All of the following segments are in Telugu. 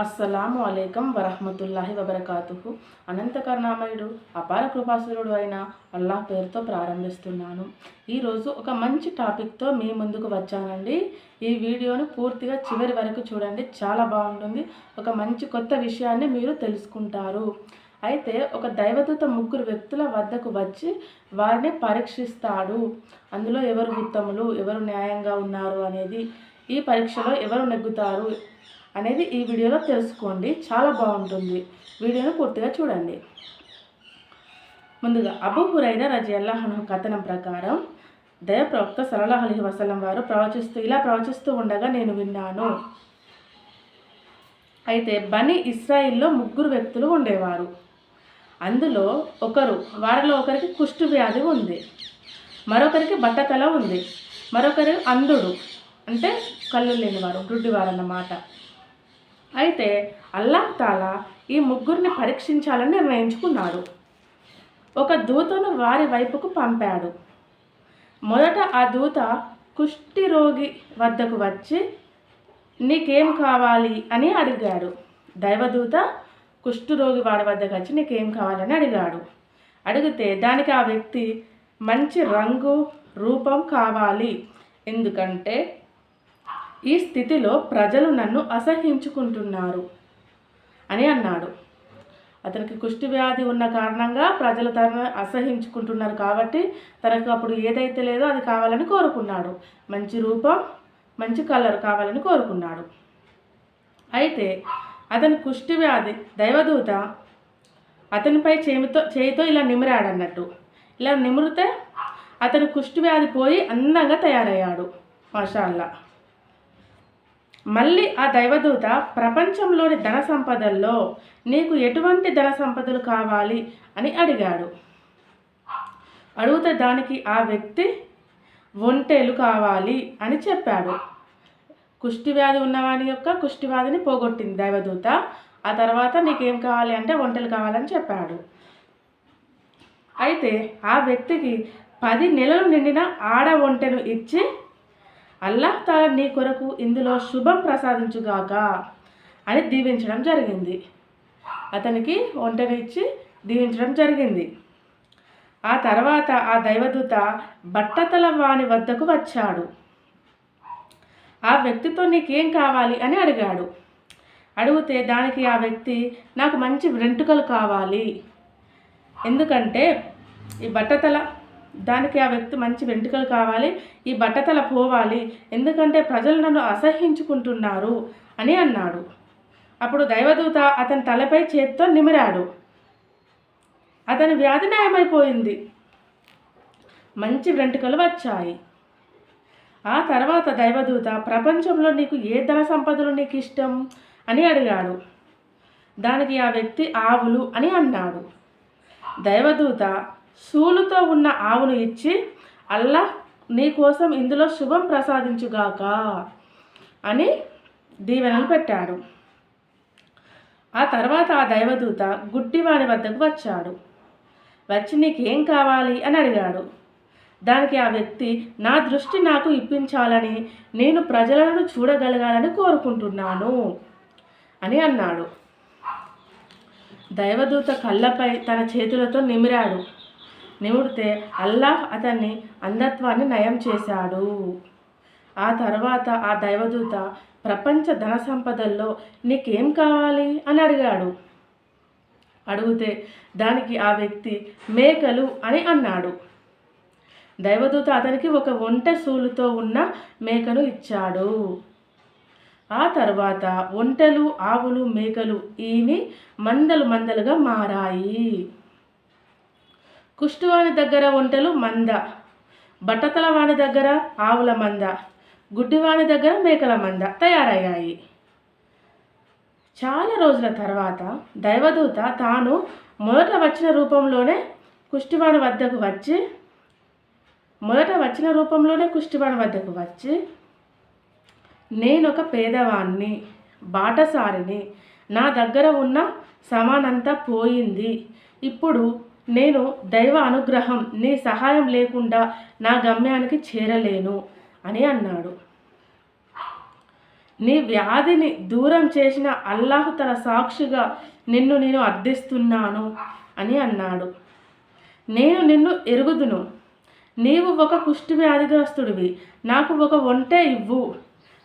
అస్సలాము అలైకం వరహమతుల్లాహి వబర్కాతుహు. అనంతకరణామయుడు అపార కృపాసురుడు అయిన అల్లాహ్ పేరుతో ప్రారంభిస్తున్నాను. ఈరోజు ఒక మంచి టాపిక్తో మీ ముందుకు వచ్చానండి. ఈ వీడియోను పూర్తిగా చివరి వరకు చూడండి చాలా బాగుంటుంది. ఒక మంచి కొత్త విషయాన్ని మీరు తెలుసుకుంటారు. అయితే ఒక దైవదూత ముగ్గురు వ్యక్తుల వద్దకు వచ్చి వారిని పరీక్షిస్తాడు. అందులో ఎవరు ఉత్తములు ఎవరు న్యాయంగా ఉన్నారు అనేది ఈ పరీక్షలో ఎవరు నెగ్గుతారు? అనేది ఈ వీడియోలో తెలుసుకోండి. చాలా బాగుంటుంది. వీడియోను పూర్తిగా చూడండి. ముందుగా అబు హురైరా రజి అల్లాహను కథనం ప్రకారం దయప్రవక్త సలహా అలీ వసలం వారు ప్రవచిస్తూ ఇలా ప్రవచిస్తూ ఉండగా నేను విన్నాను. అయితే బని ఇస్రాయిల్లో ముగ్గురు వ్యక్తులు ఉండేవారు. అందులో ఒకరు వారిలో ఒకరికి కుష్టు వ్యాధి ఉంది. మరొకరికి బట్టతల ఉంది. మరొకరు అంధుడు. అంటే కళ్ళు లేనివారు గుడ్డివారు అన్నమాట అయితే అల్లాహ్ తాలా ఈ ముగ్గురిని పరీక్షించాలని నిర్ణయించుకున్నాడు. ఒక దూతను వారి వైపుకు పంపాడు. మొదట ఆ దూత కుష్టి రోగి వద్దకు వచ్చి నీకేం కావాలి? అని అడిగాడు. దైవదూత కుష్ఠరోగి వాడి వద్దకు వచ్చి నీకేం కావాలని అడిగాడు. అడిగితే దానికి ఆ వ్యక్తి మంచి రంగు రూపం కావాలి. ఎందుకంటే ఈ స్థితిలో ప్రజలు నన్ను అసహించుకుంటున్నారు అని అన్నాడు. అతనికి కుష్టి వ్యాధి ఉన్న కారణంగా ప్రజలు తనను అసహించుకుంటున్నారు కాబట్టి తనకు అప్పుడు ఏదైతే లేదో అది కావాలని కోరుకున్నాడు. మంచి రూపం మంచి కలర్ కావాలని కోరుకున్నాడు. అయితే అతని కుష్టి వ్యాధి దైవదూత అతనిపై చేమితో చేయితో ఇలా నిమిరాడన్నట్టు. ఇలా నిమిరితే అతని కుష్టి వ్యాధి పోయి అందంగా తయారయ్యాడు. మాషాల్లా. మళ్ళీ ఆ దైవదూత ప్రపంచంలోని ధన సంపదల్లో నీకు ఎటువంటి ధన సంపదలు కావాలి అని అడిగాడు. అడిగితే దానికి ఆ వ్యక్తి ఒంటెలు కావాలి అని చెప్పాడు. కుష్టి వ్యాధి ఉన్నవాని యొక్క కుష్టి వ్యాధిని పోగొట్టింది దైవదూత. ఆ తర్వాత నీకేం కావాలి అంటే ఒంటెలు కావాలని చెప్పాడు. అయితే ఆ వ్యక్తికి పది నెలలు నిండిన ఆడ ఒంటెను ఇచ్చి అల్లాహ్ తాలా నీ కొరకు ఇందులో శుభం ప్రసాదించుగాక అని దీవించడం జరిగింది. అతనికి ఒంటెను ఇచ్చి దీవించడం జరిగింది. ఆ తర్వాత ఆ దైవదూత బట్టతల వాని వద్దకు వచ్చాడు. ఆ వ్యక్తితో నీకేం కావాలి అని అడిగాడు. అడిగితే దానికి ఆ వ్యక్తి నాకు మంచి వెంట్రుకలు కావాలి. ఎందుకంటే ఈ బట్టతల దానికి ఆ వ్యక్తి మంచి వెంట్రుకలు కావాలి ఈ బట్టతల పోవాలి. ఎందుకంటే ప్రజలు నన్ను అసహించుకుంటున్నారు అని అన్నాడు. అప్పుడు దైవదూత అతని తలపై చేత్తో నిమిరాడు. అతని వ్యాధి నయమైపోయింది. మంచి వెంట్రుకలు వచ్చాయి. ఆ తర్వాత దైవదూత ప్రపంచంలో నీకు ఏ ధన సంపదలు నీకు ఇష్టం? అని అడిగాడు. దానికి ఆ వ్యక్తి ఆవులు అని అన్నాడు. దైవదూత సూలుతో ఉన్న ఆవును ఇచ్చి అల్లా నీకోసం ఇందులో శుభం ప్రసాదించుగాక అని దీవెనలు పెట్టాడు. ఆ తర్వాత ఆ దైవదూత గుడ్డివాని వద్దకు వచ్చాడు. వచ్చి నీకేం కావాలి? అని అడిగాడు. దానికి ఆ వ్యక్తి నా దృష్టి నాకు ఇప్పించాలని నేను ప్రజలను చూడగలగాలని కోరుకుంటున్నాను అని అన్నాడు. దైవదూత కళ్ళపై తన చేతులతో నిమిరాడు. నిమిడితే అల్లాహ్ అతన్ని అంధత్వాన్ని నయం చేశాడు. ఆ తర్వాత ఆ దైవదూత ప్రపంచ ధన సంపదల్లో నీకేం కావాలి? అని అడిగాడు. అడిగితే దానికి ఆ వ్యక్తి మేకలు అని అన్నాడు. దైవదూత అతనికి ఒక ఒంటె సూలుతో ఉన్న మేకను ఇచ్చాడు. ఆ తర్వాత ఒంటెలు ఆవులు మేకలు ఈని మందలు మందలుగా మారాయి. కుష్టువాణి దగ్గర ఒంటెలు మంద. బట్టతలవాని దగ్గర ఆవుల మంద. గుడ్డివాని దగ్గర మేకల మంద తయారయ్యాయి. చాలా రోజుల తర్వాత దైవదూత తాను మొదట వచ్చిన రూపంలోనే కుష్టివాణి వద్దకు వచ్చి మొదట వచ్చిన రూపంలోనే కుష్టివాణి వద్దకు వచ్చి నేను ఒక పేదవాణ్ణి బాటసారిని నా దగ్గర ఉన్న సమానంతా పోయింది. ఇప్పుడు నేను దైవ అనుగ్రహం నీ సహాయం లేకుండా నా గమ్యానికి చేరలేను అని అన్నాడు. నీ వ్యాధిని దూరం చేసిన అల్లాహ్ తన సాక్షిగా నిన్ను నేను అర్థిస్తున్నాను అని అన్నాడు. నేను నిన్ను ఎరుగుదును. నీవు ఒక కుష్టి వ్యాధిగ్రస్తుడివి. నాకు ఒక ఒంటె ఇవ్వు.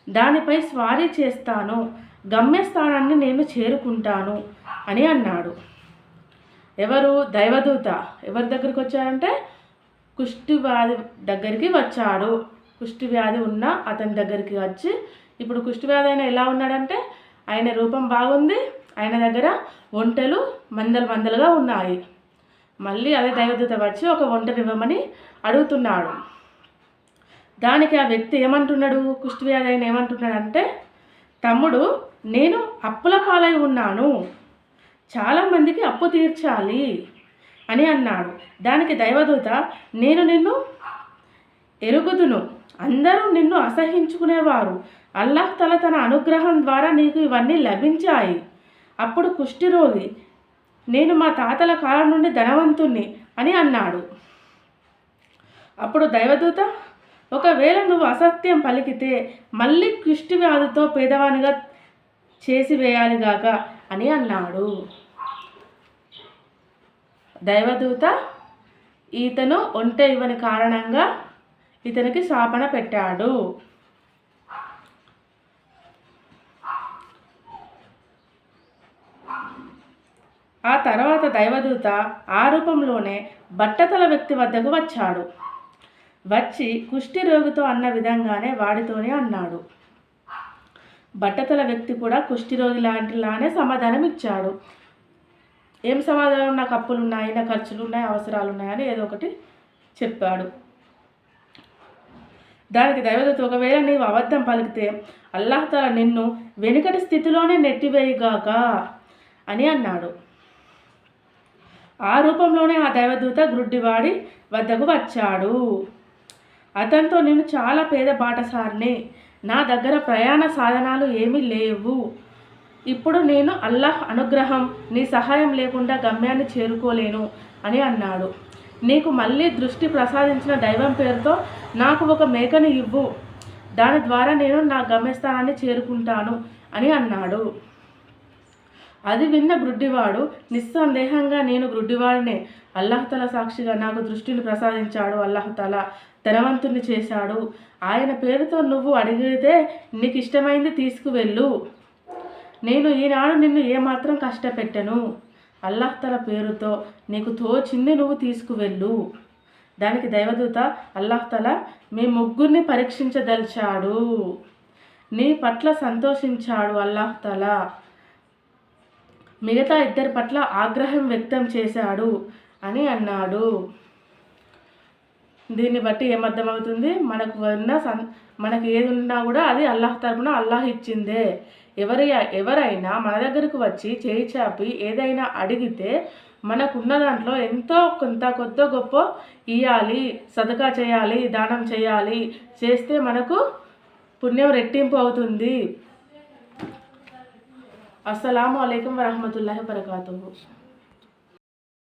దానిపై స్వారీ చేస్తాను. గమ్యస్థానాన్ని నేను చేరుకుంటాను అని అన్నాడు. ఎవరు దైవదూత ఎవరి దగ్గరికి వచ్చారంటే కుష్టి వ్యాధి దగ్గరికి వచ్చాడు. కుష్టి వ్యాధి ఉన్న అతని దగ్గరికి వచ్చి ఇప్పుడు కుష్టి వ్యాధి అయినా ఎలా ఉన్నాడంటే ఆయన రూపం బాగుంది ఆయన దగ్గర ఒంటెలు మందలు మందలుగా ఉన్నాయి. మళ్ళీ అదే దైవదూత వచ్చి ఒక ఒంటెని ఇవ్వమని అడుగుతున్నాడు. దానికి ఆ వ్యక్తి ఏమంటున్నాడు? కుష్టి వ్యాధి అయిన ఏమంటున్నాడు అంటే తమ్ముడు నేను అప్పుల పాలై ఉన్నాను. చాలామందికి అప్పు తీర్చాలి అని అన్నాడు. దానికి దైవదూత నేను నిన్ను ఎరుగుదును. అందరూ నిన్ను అసహించుకునేవారు. అల్లాహ్ తల తన అనుగ్రహం ద్వారా నీకు ఇవన్నీ లభించాయి. అప్పుడు కుష్ఠిరోగి నేను మా తాతల కాలం నుండి ధనవంతుణ్ణి అని అన్నాడు. అప్పుడు దైవదూత ఒకవేళ నువ్వు అసత్యం పలికితే మళ్ళీ కుష్టి వ్యాధితో పేదవానిగా చేసి వేయాలిగాక అని అన్నాడు. దైవదూత ఈతను ఒంటె ఇవ్వని కారణంగా ఇతనికి శాపన పెట్టాడు. ఆ తర్వాత దైవదూత ఆ రూపంలోనే బట్టతల వ్యక్తి వద్దకు వచ్చాడు. వచ్చి కుష్టి రోగితో అన్న విధంగానే వాడితోనే అన్నాడు. బట్టతల వ్యక్తి కూడా కుష్టి రోగి లాంటిలానే సమాధానం ఇచ్చాడు ఏం సమాధానం? నాకు అప్పులు ఉన్నాయి నా ఖర్చులు ఉన్నాయి అవసరాలు ఉన్నాయని ఏదో ఒకటి చెప్పాడు. దానికి దైవదూత ఒకవేళ నీవు అబద్ధం పలికితే అల్లాహతల నిన్ను వెనుకటి స్థితిలోనే నెట్టివేయగాక అని అన్నాడు. ఆ రూపంలోనే ఆ దైవదూత గ్రుడ్డివాడి వద్దకు వచ్చాడు. అతనితో నేను చాలా పేద బాటసారిని. నా దగ్గర ప్రయాణ సాధనాలు ఏమీ లేవు. ఇప్పుడు నేను అల్లాహ్ అనుగ్రహం నీ సహాయం లేకుండా గమ్యాన్ని చేరుకోలేను అని అన్నాడు. నీకు మళ్ళీ దృష్టి ప్రసాదించిన దైవం పేరుతో నాకు ఒక మేకను ఇవ్వు. దాని ద్వారా నేను నా గమ్యస్థానాన్ని చేరుకుంటాను అని అన్నాడు. అది విన్న గ్రుడ్డివాడు నిస్సందేహంగా నేను గ్రుడ్డివాడినే అల్లాహతల సాక్షిగా నాకు దృష్టిని ప్రసాదించాడు అల్లాహతల ధనవంతుని చేశాడు. ఆయన పేరుతో నువ్వు అడిగితే నీకు ఇష్టమైంది తీసుకువెళ్ళు. నేను ఈనాడు నిన్ను ఏమాత్రం కష్టపెట్టను. అల్లాహతల పేరుతో నీకు తోచింది నువ్వు తీసుకువెళ్ళు. దానికి దైవదూత అల్లాహతల మీ ముగ్గురిని పరీక్షించదలిచాడు. నీ పట్ల సంతోషించాడు అల్లాహతల మిగతా ఇద్దరి పట్ల ఆగ్రహం వ్యక్తం చేశాడు అని అన్నాడు. దీన్ని బట్టి ఏమర్థమవుతుంది? మనకు ఉన్న సన్ మనకి ఏది ఉన్నా కూడా అది అల్లాహ్ తరపున అల్లాహ్ ఇచ్చిందే. ఎవరి ఎవరైనా మన దగ్గరకు వచ్చి చేయి చాపి ఏదైనా అడిగితే మనకున్న దాంట్లో ఎంతో కొంత కొత్త గొప్ప ఇవ్వాలి సదకా చేయాలి దానం చేయాలి చేస్తే మనకు పుణ్యం రెట్టింపు అవుతుంది. అస్సలం అయికం వరహమతుల్లా వరకాతూ